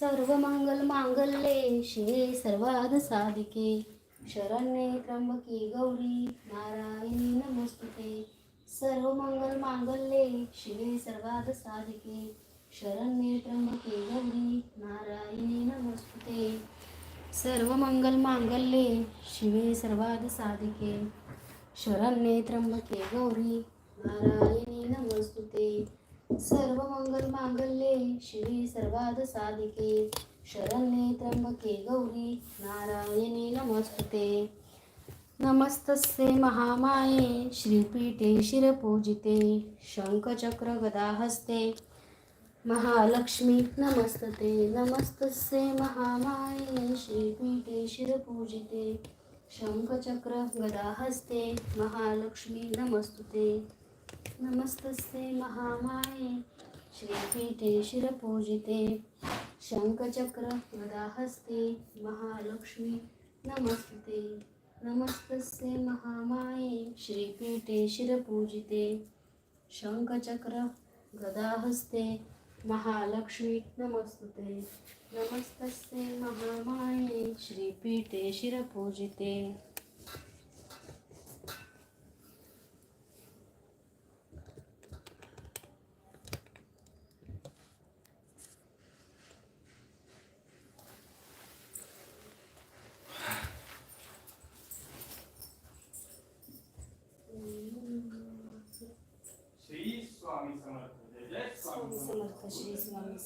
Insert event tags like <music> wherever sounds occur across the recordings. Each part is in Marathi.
सर्व मंगल मांगल्ये शिवे सर्वाद साधिके. शरण्ये त्र्यंबके गौरी नारायणी नमस्तुते. सर्व मंगल मांगल्ये शिवे सर्वाद साधिके. शरण्ये त्र्यंबके गौरी नारायणी नमस्तुते. सर्व मंगल मांगल्ये शिवे सर्वाद साधिके. शरण्ये त्र्यंबके गौरी नारायणी नमोस्तुते. सर्वमङ्गलमाङ्गल्ये शिवे सर्वादसाधिके, शरण्ये त्र्यम्बके गौरी नारायणे नमस्ते नमस्तस्ये महामाये, श्रीपीठे शिरपूजिते, शङ्खचक्रगदाहस्ते। महालक्ष्मी, नमस्तते। नमस्तस्ये महामाये, श्रीपीठे शिरपूजिते, शङ्खचक्रगदाहस्ते। महालक्ष्मी, नमस्तुते। नमस्तस्ये महामाये। श्रीपीठे शिरपूजिते। शङ्खचक्र गदाहस्ते महालक्ष्मी। नमस्तुते नमस्तस्ये महामाये। श्रीपीठे शिरपूजिते। शङ्खचक्र गदाहस्ते महालक्ष्मी। नमस्तुते। नमस्तस्ये महामाये। श्रीपीठे शिरपूजिते।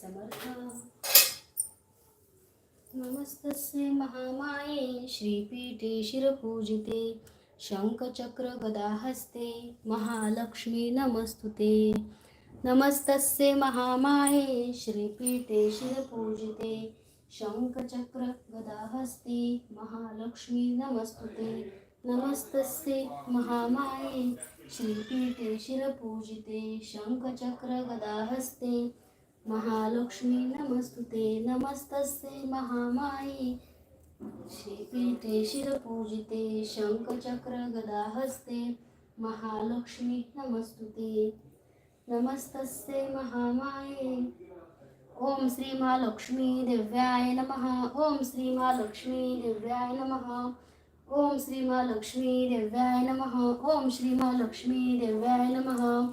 समर्था। नमस्तस्य महामाये, श्रीपीठे शिरपूजिते शङ्खचक्रगदाहस्ते महालक्ष्मी नमस्तु ते नमस्तस्य महामाये, श्रीपीठे शंखचक्र शङ्खचक्रगदाहस्ते महालक्ष्मी नमस्तु ते नमस्तस्य महामाये, श्रीपीठे शंखचक्र शङ्खचक्रगदाहस्ते महालक्ष्मी नमस्तुते नमस्तस्ये महामाये। श्रीपीठे शिरपूजिते शङ्खचक्र गदाहस्ते महालक्ष्मी नमस्तुते। नमस्तस्ये महामाये। ॐ श्री महालक्ष्मी दिव्याय नमः, ॐ श्री महालक्ष्मी दिव्याय नमः, ॐ श्री महालक्ष्मी दिव्याय नमः, ॐ श्री महालक्ष्मी दिव्याय नमः।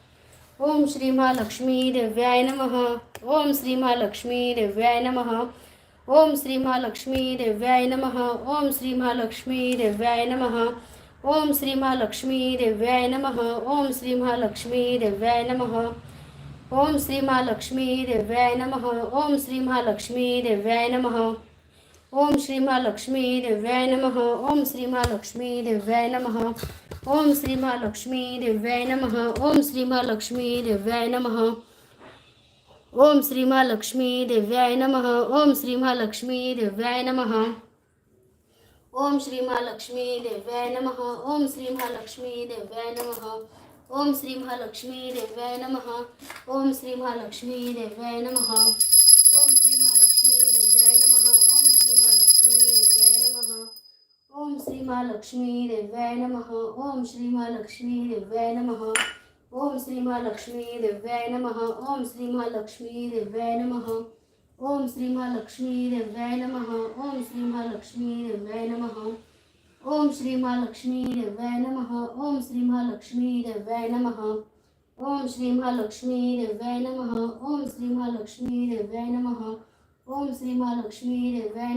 ॐ श्री महालक्ष्मी दिव्याय नमः। ओम श्री महालक्ष्मी दिव्याय नमः। ॐ श्री महालक्ष्मी दिव्याय नमः। ओम श्री महालक्ष्मी दिव्याय नमः। ॐ श्री महालक्ष्मी दिव्याय नमः। ओम श्री महालक्ष्मी दिव्याय नमः। ॐ श्री महालक्ष्मी दिव्याय नमः। ओम श्री महालक्ष्मी दिव्याय नमः। ఓం శ్రీ మహాలక్ష్మీ దివ్యాయ నమ ఓం శ్రీ మహాలక్ష్మీ దివ్యాయ నమ ఓం శ్రీ మహాలక్ష్మీ దివ్యాయ నమ ఓం శ్రీ మహాలక్ష్మీ దివ్యాయ నమ ఓం శ్రీ మహాలక్ష్మీ దివ్యాయ నమ ఓం శ్రీ మహాలక్ష్మీ దివ్యాయ నమ ఓం శ్రీ మహాలక్ష్మీ దివ్యాయ నమ ఓం శ్రీ దివ్యాయ నమ ఓం శ్రీ దివ్యాయ నమ ఓం శ్రీ దివ్యాయ నమ ఓం శ్రీ ॐ श्री महालक्ष्मी दिव्याय नमः ॐ श्री महालक्ष्मी दिव्याय नमः ॐ श्री महालक्ष्मी दिव्याय नमः ॐ श्री महालक्ष्मी दिव्याय नमः ॐ श्री महालक्ष्मी दिव्याय नमः ॐ श्री महालक्ष्मी दिव्याय नमः ॐ श्री महालक्ष्मी दिव्याय नमः ॐ श्री महालक्ष्मी दिव्याय नमः ॐ श्री महालक्ष्मी दिव्याय नमः ॐ श्री महालक्ष्मी दिव्याय नमः ॐ श्री महालक्ष्मी दिव्याय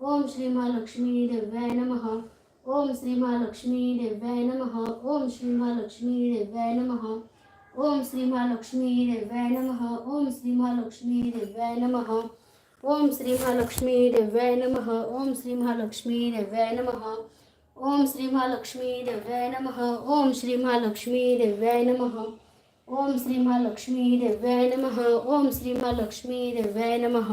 नमः ओम श्री महालक्ष्मी देव्याय नमः ओम श्री महालक्ष्मी देव्याय नमः ओम श्री महालक्ष्मी देव्याय नमः ओम श्री महालक्ष्मी देव्याय नमः ओम श्री महालक्ष्मी देव्याय नमः ओम श्री महालक्ष्मी देव्याय नमः ओम श्री महालक्ष्मी देव्याय नमः ओम श्री महालक्ष्मी देव्याय नमः ओम श्री महालक्ष्मी देव्याय नमः ओम श्री महालक्ष्मी देव्याय नमः ओम श्री महालक्ष्मी देव्याय नमः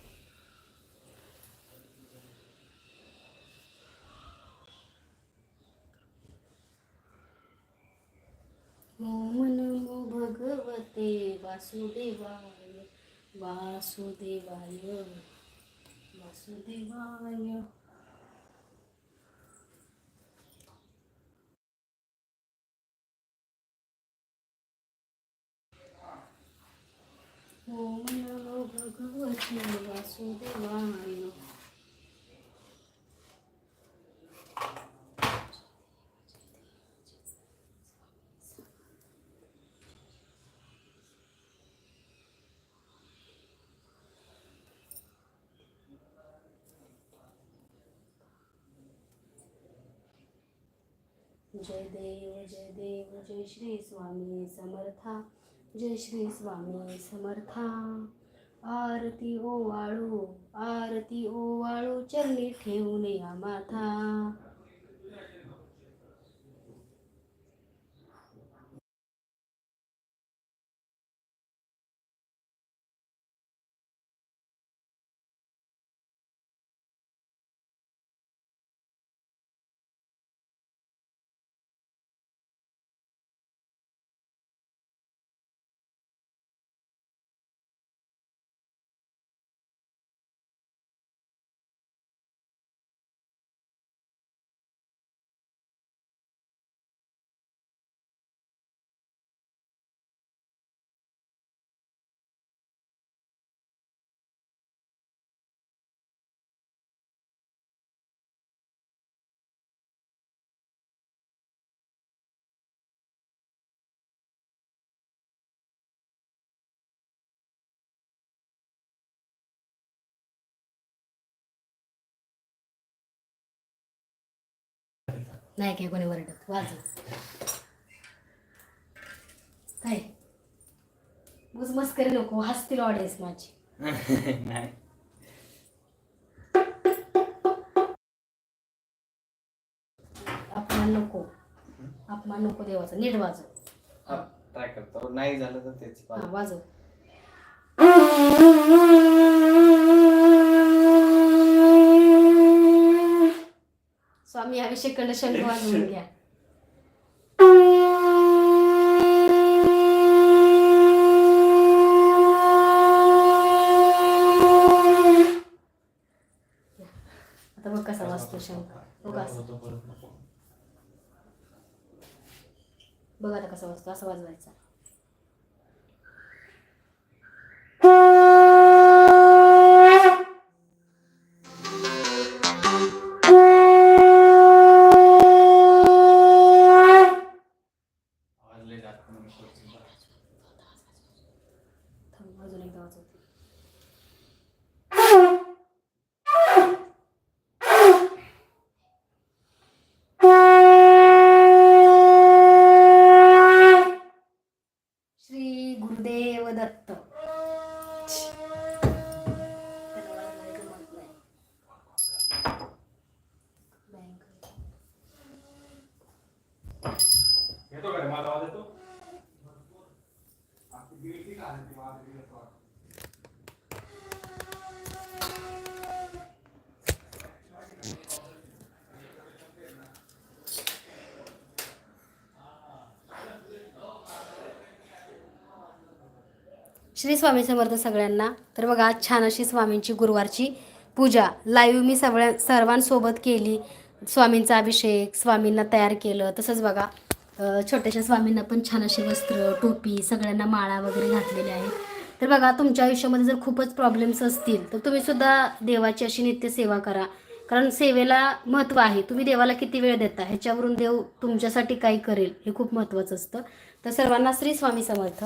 ഓം നമോ ഭഗവത്തെ വാസുദേവായ വാസുദേവായ വാസുദേവായ ഓം നമോ ഭഗവത്തെ जय देव जय देव, जय श्री स्वामी समर्था, जय श्री स्वामी समर्था। आरती ओवाळू आरती ओवाळू, चरणी ठेवून या माथा। नाही काय कोणी वरडत. वाजव. काय? बुज मस्करी नको हसतील ऑडियन्स माझी. <laughs> नाही. अपमान नको. अपमान नको देवाचा. नीट वाजव. ट्राय करतो. नाही झालं तर तेच हा वाजव. स्वामी अभिषेक कंड शंख वाजवून <laughs> घ्या. आता बघ कसा वाजतो शंख. बघ असं. बघ आता कसा वाजतो असा वाजवायचा. थांब अजून एकदा वाजवते श्री स्वामी समर्थ सगळ्यांना. तर बघा आज छान अशी स्वामींची गुरुवारची पूजा. लाईव्ह मी सगळ्या सर्वांसोबत केली. स्वामींचा अभिषेक स्वामींना तयार केलं. तसंच बघा छोट्याशा स्वामींना पण छान असे वस्त्र टोपी सगळ्यांना माळा वगैरे घातलेल्या आहेत. तर बघा तुमच्या आयुष्यामध्ये जर खूपच प्रॉब्लेम्स असतील तर तुम्ही सुद्धा देवाची अशी नित्य सेवा करा. कारण सेवेला महत्त्व आहे. तुम्ही देवाला किती वेळ देता ह्याच्यावरून देव तुमच्यासाठी काय करेल हे खूप महत्त्वाचं असतं. तर सर्वांना श्री स्वामी समर्थ.